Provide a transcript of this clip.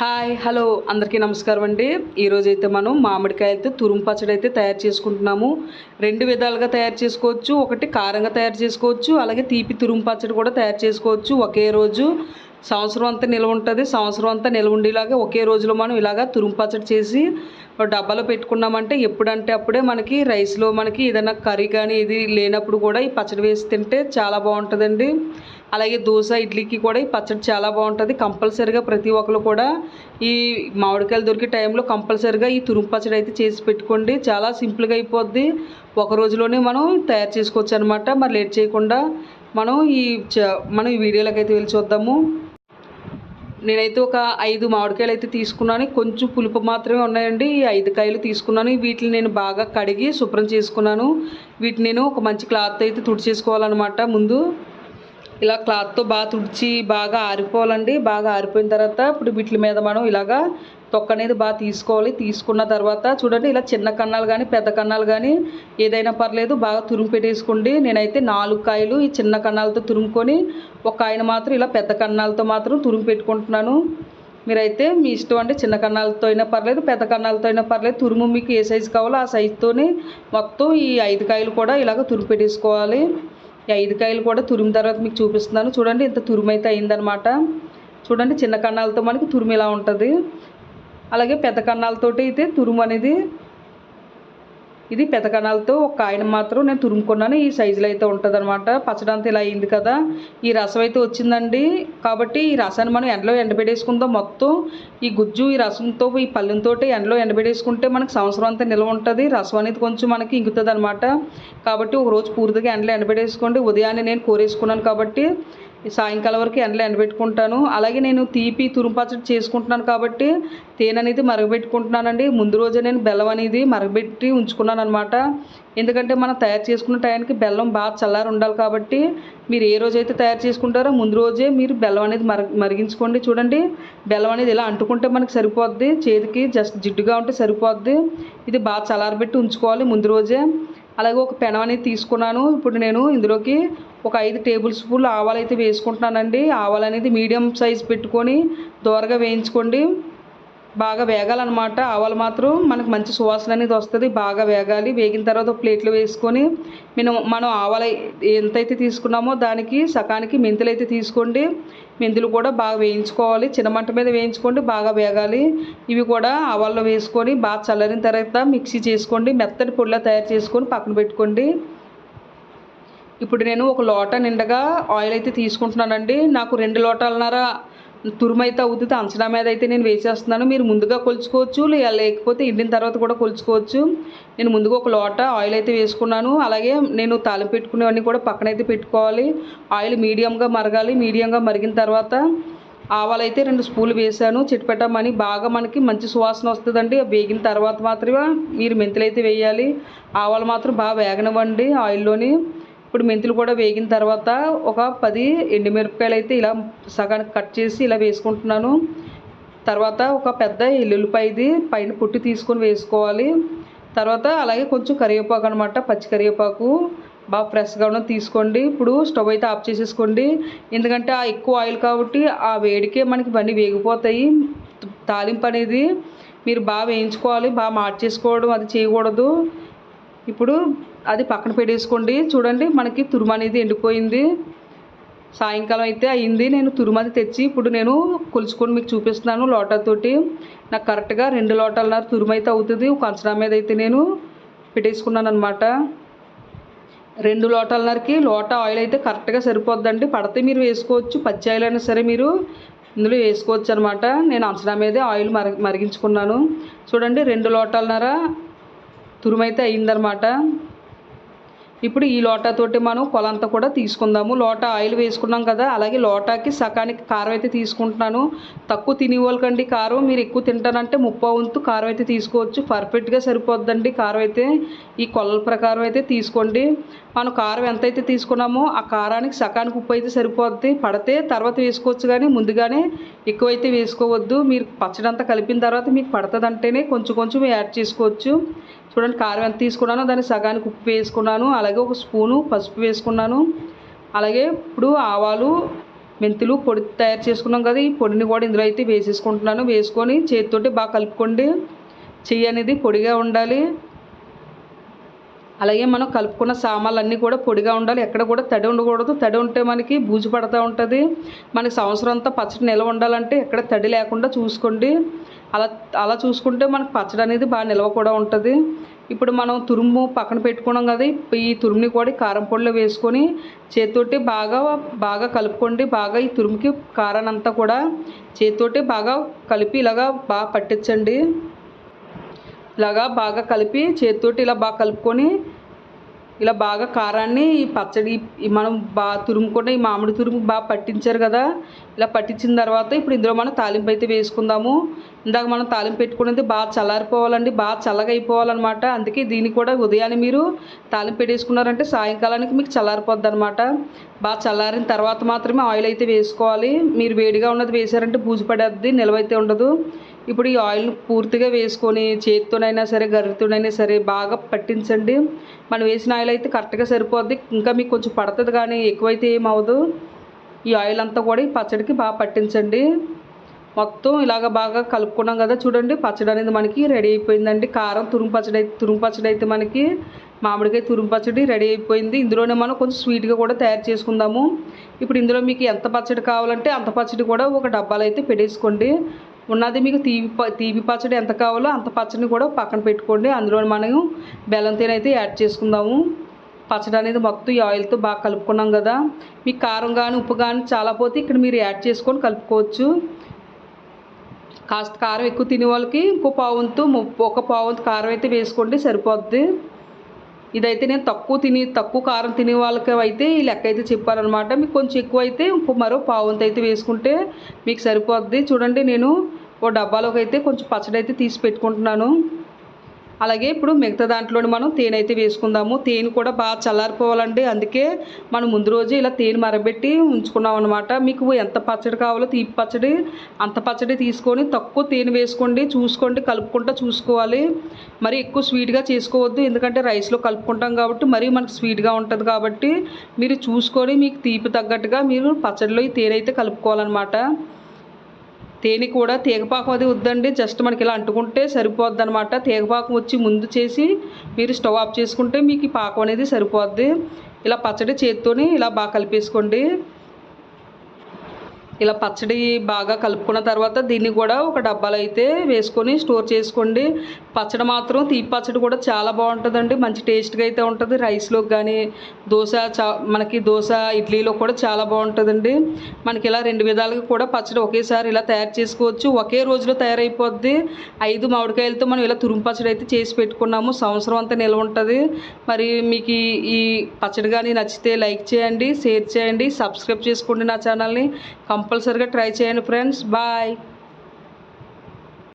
Hi hello అందరికీ నమస్కారం అండి. ఈరోజు అయితే మనం మామిడికాయలతో తురుము పచ్చడి అయితే తయారు చేసుకుంటున్నాము. రెండు విధాలుగా తయారు చేసుకోవచ్చు. ఒకటి కారంగా తయారు చేసుకోవచ్చు. అలాగే తీపి తురుము పచ్చడి కూడా తయారు చేసుకోవచ్చు. ఒకే రోజు సంవత్సరం అంతా నిల్వ ఉంటుంది. సంవత్సరం అంతా నిల్వ ఉండేలాగా ఒకే రోజులో మనం ఇలాగా తురుము పచ్చడి చేసి డబ్బాలో పెట్టుకున్నామంటే ఎప్పుడంటే అప్పుడే మనకి రైస్లో మనకి ఏదైనా కర్రీ కానీ ఇది లేనప్పుడు కూడా ఈ పచ్చడి వేసి తింటే చాలా బాగుంటుందండి. అలాగే దోశ ఇడ్లీకి కూడా ఈ పచ్చడి చాలా బాగుంటుంది. కంపల్సరిగా ప్రతి ఒక్కరు కూడా ఈ మామిడికాయలు దొరికే టైంలో కంపల్సరిగా ఈ తురుము పచ్చడి అయితే చేసి పెట్టుకోండి. చాలా సింపుల్గా అయిపోద్ది. ఒక రోజులోనే మనం తయారు చేసుకోవచ్చు అనమాట మరి లేట్ చేయకుండా మనం ఈ చ మనం ఈ వీడియోలోకి అయితే వెళ్ళి చూద్దాము. నేనైతే ఒక ఐదు మామిడికాయలు అయితే తీసుకున్నాను. కొంచెం పులుపు మాత్రమే ఉన్నాయండి. ఈ ఐదు కాయలు తీసుకున్నాను. వీటిని నేను బాగా కడిగి శుభ్రం చేసుకున్నాను. వీటిని నేను ఒక మంచి క్లాత్ అయితే తుడిచేసుకోవాలన్నమాట ముందు. ఇలా క్లాత్తో బాగా తుడిచి బాగా ఆరిపోవాలండి. బాగా ఆరిపోయిన తర్వాత ఇప్పుడు వీటి మీద మనం ఇలాగా తొక్క అనేది బాగా తీసుకోవాలి. తీసుకున్న తర్వాత చూడండి ఇలా చిన్న కన్నాలు కానీ పెద్ద కన్నాలు కానీ ఏదైనా పర్లేదు బాగా తురుము పెట్టేసుకోండి. నేనైతే నాలుగు కాయలు ఈ చిన్న కన్నాలతో తురుముకొని ఒక కాయను మాత్రం ఇలా పెద్ద కన్నాలతో మాత్రం తురుము పెట్టుకుంటున్నాను. మీరైతే మీ ఇష్టం అండి చిన్న కన్నాలతో అయినా పర్లేదు పెద్ద కన్నాలతో అయినా పర్లేదు. తురుము మీకు ఏ సైజు కావాలో ఆ సైజుతోనే మొత్తం ఈ ఐదు కాయలు కూడా ఇలాగ తురుము పెట్టేసుకోవాలి. ఈ ఐదు కాయలు కూడా తురిమిన తర్వాత మీకు చూపిస్తున్నాను. చూడండి ఇంత తురుము అయితే అయిందనమాట చూడండి చిన్న కన్నాలతో మనకి తురుము ఇలా ఉంటుంది. అలాగే పెద్ద కన్నాలతోటి అయితే తురుము అనేది ఇది పెదకణాలతో ఒక ఆయన మాత్రం నేను తురుముకున్నాను. ఈ సైజులో అయితే ఉంటుంది అనమాట పచ్చడి అంతా ఇలా అయింది కదా. ఈ రసం అయితే వచ్చిందండి. కాబట్టి ఈ రసాన్ని మనం ఎండలో ఎండబెట్టేసుకుందాం మొత్తం. ఈ గుజ్జు ఈ రసంతో ఈ పళ్ళెంతో ఎండలో ఎండబెట్టేసుకుంటే మనకి సంవత్సరం అంతా నిల్వ ఉంటుంది. రసం అనేది కొంచెం మనకి ఇంగుతుంది అనమాట కాబట్టి ఒక రోజు పూర్తిగా ఎండలో ఎండబెట్టేసుకోండి. ఉదయాన్నే నేను కోరేసుకున్నాను కాబట్టి సాయంకాలం వరకు ఎండలో ఎండబెట్టుకుంటాను. అలాగే నేను తీపి తురుము పచ్చడి చేసుకుంటున్నాను కాబట్టి తేనె అనేది మరగబెట్టుకుంటున్నానండి. ముందు రోజే నేను బెల్లం అనేది మరగబెట్టి ఉంచుకున్నాను అనమాట ఎందుకంటే మనం తయారు చేసుకున్న టైంకి బెల్లం బాగా చల్లారి ఉండాలి కాబట్టి మీరు ఏ రోజైతే తయారు చేసుకుంటారో ముందు రోజే మీరు బెల్లం అనేది మర మరిగించుకోండి. చూడండి బెల్లం అనేది ఇలా అంటుకుంటే మనకి సరిపోద్ది. చేతికి జస్ట్ జిడ్డుగా ఉంటే సరిపోద్ది. ఇది బాగా చల్లారబెట్టి ఉంచుకోవాలి ముందు రోజే. అలాగే ఒక పెనం అనేది తీసుకున్నాను. ఇప్పుడు నేను ఇందులోకి ఒక ఐదు టేబుల్ స్పూన్లు ఆవాలు అయితే వేసుకుంటున్నానండి. ఆవాలు అనేది మీడియం సైజ్ పెట్టుకొని దోరగా వేయించుకోండి. బాగా వేగాలన్నమాట. ఆవాలు మాత్రం మనకు మంచి సువాసన అనేది వస్తుంది. బాగా వేగాలి. వేగిన తర్వాత ఒక ప్లేట్లో వేసుకొని మనం మనం ఆవాలు ఎంతైతే తీసుకున్నామో దానికి సకానికి మెంతులు అయితే తీసుకోండి. మెంతులు కూడా బాగా వేయించుకోవాలి. చిన్న మంట మీద వేయించుకోండి. బాగా వేగాలి. ఇవి కూడా ఆవాల్లో వేసుకొని బాగా చల్లరిన తర్వాత మిక్సీ చేసుకోండి. మెత్తటి పొడిలా తయారు చేసుకొని పక్కన పెట్టుకోండి. ఇప్పుడు నేను ఒక లోట నిండగా ఆయిల్ అయితే తీసుకుంటున్నానండి. నాకు రెండు లోటాలన్నర తురుము అయితే అవుతుంది అంచనా మీద అయితే నేను వేసేస్తున్నాను. మీరు ముందుగా కొలుచుకోవచ్చు లేకపోతే ఎండిన తర్వాత కూడా కొలుచుకోవచ్చు. నేను ముందుగా ఒక లోట ఆయిల్ అయితే వేసుకున్నాను. అలాగే నేను తాలింపు పెట్టుకునేవన్నీ కూడా పక్కనైతే పెట్టుకోవాలి. ఆయిల్ మీడియంగా మరగాలి. మీడియంగా మరిగిన తర్వాత ఆవాలు అయితే రెండు స్పూన్లు వేసాను చిట్పెట్టమని బాగా మనకి మంచి సువాసన వస్తుందండి. వేగిన తర్వాత మాత్రమే మీరు మెంతులు అయితే వేయాలి. ఆవాలు మాత్రం బాగా వేగనివ్వండి ఆయిల్లోని. ఇప్పుడు మెంతులు కూడా వేగిన తర్వాత ఒక పది ఎండుమిరపకాయలు అయితే ఇలా సగానికి కట్ చేసి ఇలా వేసుకుంటున్నాను. తర్వాత ఒక పెద్ద ఎల్లుల్లిపాయది పైన పుట్టి తీసుకొని వేసుకోవాలి. తర్వాత అలాగే కొంచెం కరివేపాకు అనమాట పచ్చి కరివేపాకు బాగా ఫ్రెష్గా ఉన్న తీసుకోండి. ఇప్పుడు స్టవ్ అయితే ఆఫ్ చేసేసుకోండి. ఎందుకంటే ఆ ఎక్కువ ఆయిల్ కాబట్టి ఆ వేడికే మనకి ఇవన్నీ వేగిపోతాయి. తాలింపు అనేది మీరు బాగా వేయించుకోవాలి బాగా మార్చేసుకోవడం అది చేయకూడదు. ఇప్పుడు అది పక్కన పెట్టేసుకోండి. చూడండి మనకి తురుము అనేది ఎండిపోయింది. సాయంకాలం అయితే అయింది నేను తురుమది తెచ్చి ఇప్పుడు నేను కొలుచుకొని మీకు చూపిస్తున్నాను లోటాతోటి నాకు కరెక్ట్గా రెండు లోటాలన్నర తురుము అయితే అవుతుంది. ఒక అంచనా మీద అయితే నేను పెట్టేసుకున్నాను అనమాట రెండు లోటాలన్నరకి లోట ఆయిల్ అయితే కరెక్ట్గా సరిపోద్దండి. పడితే మీరు వేసుకోవచ్చు. పచ్చి ఆయిల్ అయినా సరే మీరు ఇందులో వేసుకోవచ్చు అనమాట నేను అంచనా మీదే ఆయిల్ మరి మరిగించుకున్నాను. చూడండి రెండు లోటాలన్నర తురుమైతే అయిందనమాట ఇప్పుడు ఈ లోటాతోటి మనం కొలంతా కూడా తీసుకుందాము. లోటా ఆయిల్ వేసుకున్నాం కదా అలాగే లోటాకి సకానికి కారం అయితే తీసుకుంటున్నాను. తక్కువ తినేవాళ్ళకండి కారం మీరు ఎక్కువ తింటానంటే ముప్పై వంతు కారం అయితే తీసుకోవచ్చు. పర్ఫెక్ట్గా సరిపోద్దండి కారం అయితే. ఈ కొలల ప్రకారం అయితే తీసుకోండి. మనం కారం ఎంతైతే తీసుకున్నామో ఆ కారానికి సకానికి ఉప్పు అయితే సరిపోద్ది. పడితే తర్వాత వేసుకోవచ్చు కానీ ముందుగానే ఎక్కువైతే వేసుకోవద్దు. మీరు పచ్చడి అంతా కలిపిన తర్వాత మీకు పడుతుందంటేనే కొంచెం కొంచెం యాడ్ చేసుకోవచ్చు. చూడండి కారం ఎంత తీసుకున్నాను దాన్ని సగానికి ఉప్పు వేసుకున్నాను. అలాగే ఒక స్పూను పసుపు వేసుకున్నాను. అలాగే ఇప్పుడు ఆవాలు మెంతులు పొడి తయారు చేసుకున్నాం కదా ఈ పొడిని కూడా ఇందులో అయితే వేసేసుకుంటున్నాను. వేసుకొని చేతితోటి బాగా కలుపుకోండి. చెయ్యి అనేది పొడిగా ఉండాలి. అలాగే మనం కలుపుకున్న సామాన్లు అన్నీ కూడా పొడిగా ఉండాలి. ఎక్కడ కూడా తడి ఉండకూడదు. తడి ఉంటే మనకి బూజు పడుతూ ఉంటుంది. మనకి సంవత్సరం అంతా పచ్చడి నిల్వ ఉండాలంటే ఎక్కడ తడి లేకుండా చూసుకోండి. అలా అలా చూసుకుంటే మనకు పచ్చడి అనేది బాగా నిల్వ కూడా ఉంటుంది. ఇప్పుడు మనం తురుము పక్కన పెట్టుకున్నాం కదా ఈ తురుముని కూడా కారం పొడిలో వేసుకొని చేతితోటి బాగా బాగా కలుపుకోండి. బాగా ఈ తురుముకి కారాన్ని అంతా కూడా చేతితోటి బాగా కలిపి ఇలాగా బాగా పట్టించండి. ఇలాగా బాగా కలిపి చేతితోటి ఇలా బాగా కలుపుకొని ఇలా బాగా కారాన్ని ఈ పచ్చడి మనం బాగా తురుముకుంటే ఈ మామిడి తురుము బాగా పట్టించారు కదా. ఇలా పట్టించిన తర్వాత ఇప్పుడు ఇందులో మనం తాలింపు అయితే వేసుకుందాము. ఇందాక మనం తాలింపు పెట్టుకునేది బాగా చల్లారిపోవాలండి బాగా చల్లగా అయిపోవాలన్నమాట అందుకే దీన్ని కూడా ఉదయాన్నే మీరు తాలింపు పెట్టేసుకున్నారంటే సాయంకాలానికి మీకు చల్లారిపోద్ది అనమాట బాగా చల్లారిన తర్వాత మాత్రమే ఆయిల్ అయితే వేసుకోవాలి. మీరు వేడిగా ఉన్నది వేసారంటే బూజు పడేద్ది నిలవైతే ఉండదు. ఇప్పుడు ఈ ఆయిల్ పూర్తిగా వేసుకొని చేతితోనైనా సరే గరిటతోనైనా సరే బాగా పట్టించండి. మనం వేసిన ఆయిల్ అయితే కరెక్ట్గా సరిపోద్ది. ఇంకా మీకు కొంచెం పడుతుంది కానీ ఎక్కువైతే ఏమవ్వదు ఈ ఆయిల్ అంతా కూడా ఈ పచ్చడికి బాగా పట్టించండి. మొత్తం ఇలాగ బాగా కలుపుకున్నాం కదా చూడండి పచ్చడి అనేది మనకి రెడీ అయిపోయిందండి. కారం తురుము పచ్చడి అయితే తురుము పచ్చడి అయితే మనకి మామిడికాయ తురుము పచ్చడి రెడీ అయిపోయింది. ఇందులోనే మనం కొంచెం స్వీట్గా కూడా తయారు చేసుకుందాము. ఇప్పుడు ఇందులో మీకు ఎంత పచ్చడి కావాలంటే అంత పచ్చడి కూడా ఒక డబ్బాలో అయితే పెట్టేసుకోండి. ఉన్నది మీకు తీపి ప తీపి పచ్చడి ఎంత కావాలో అంత పచ్చడిని కూడా పక్కన పెట్టుకోండి. అందులో మనం బెల్లం తేనె అయితే యాడ్ చేసుకుందాము. పచ్చడి అనేది మొత్తం ఈ ఆయిల్తో బాగా కలుపుకున్నాం కదా. మీకు కారం కానీ ఉప్పు కానీ చాలా పోతే ఇక్కడ మీరు యాడ్ చేసుకొని కలుపుకోవచ్చు. కాస్త కారం ఎక్కువ తినే వాళ్ళకి ఇంకో పావంతు ఒక పావంతు కారం అయితే వేసుకోండి సరిపోద్ది. ఇదైతే నేను తక్కువ తిని తక్కువ కారం తినే వాళ్ళకి అయితే ఈ లెక్క అయితే చెప్పారనమాట మీకు కొంచెం ఎక్కువ అయితే ఇంకో మరో పావంతు అయితే వేసుకుంటే మీకు సరిపోద్ది. చూడండి నేను ఓ డబ్బాలోకి అయితే కొంచెం పచ్చడి అయితే తీసి పెట్టుకుంటున్నాను. అలాగే ఇప్పుడు మిగతా దాంట్లోని మనం తేనె అయితే వేసుకుందాము. తేనె కూడా బాగా చల్లారిపోవాలండి. అందుకే మనం ముందు రోజు ఇలా తేనె మరబెట్టి ఉంచుకున్నాం అనమాట మీకు ఎంత పచ్చడి కావాలో తీపి పచ్చడి అంత పచ్చడి తీసుకొని తక్కువ తేనె వేసుకోండి. చూసుకోండి కలుపుకుంటా చూసుకోవాలి. మరి ఎక్కువ స్వీట్గా చేసుకోవద్దు. ఎందుకంటే రైస్లో కలుపుకుంటాం కాబట్టి మరీ మనకు స్వీట్గా ఉంటుంది కాబట్టి మీరు చూసుకొని మీకు తీపి తగ్గట్టుగా మీరు పచ్చడిలో ఈ తేనె అయితే కలుపుకోవాలన్నమాట. తేనె కూడా తీగపాకం అది వద్దండి. జస్ట్ మనకి ఇలా అంటుకుంటే సరిపోద్ది అనమాట తీగపాకం వచ్చి ముందు చేసి మీరు స్టవ్ ఆఫ్ చేసుకుంటే మీకు పాకం అనేది సరిపోద్ది. ఇలా పచ్చడి చేత్తోని ఇలా బాగా కలిపేసుకోండి. ఇలా పచ్చడి బాగా కలుపుకున్న తర్వాత దీన్ని కూడా ఒక డబ్బాలో అయితే వేసుకొని స్టోర్ చేసుకోండి. పచ్చడి మాత్రం తీపి పచ్చడి కూడా చాలా బాగుంటుందండి. మంచి టేస్ట్గా అయితే ఉంటుంది. రైస్లోకి కానీ దోశ చా మనకి దోశ ఇడ్లీలో కూడా చాలా బాగుంటుందండి. మనకి ఇలా రెండు విధాలుగా కూడా పచ్చడి ఒకేసారి ఇలా తయారు చేసుకోవచ్చు. ఒకే రోజులో తయారైపోద్ది. ఐదు మామిడికాయలతో మనం ఇలా తురుము పచ్చడి అయితే చేసి పెట్టుకున్నాము. సంవత్సరం అంతా నిల్వ ఉంటుంది. మరి మీకు ఈ- పచ్చడి కానీ నచ్చితే లైక్ చేయండి షేర్ చేయండి సబ్స్క్రైబ్ చేసుకోండి నా ఛానల్ని. కంపల్సరీగా ట్రై చేయండి ఫ్రెండ్స్. బాయ్.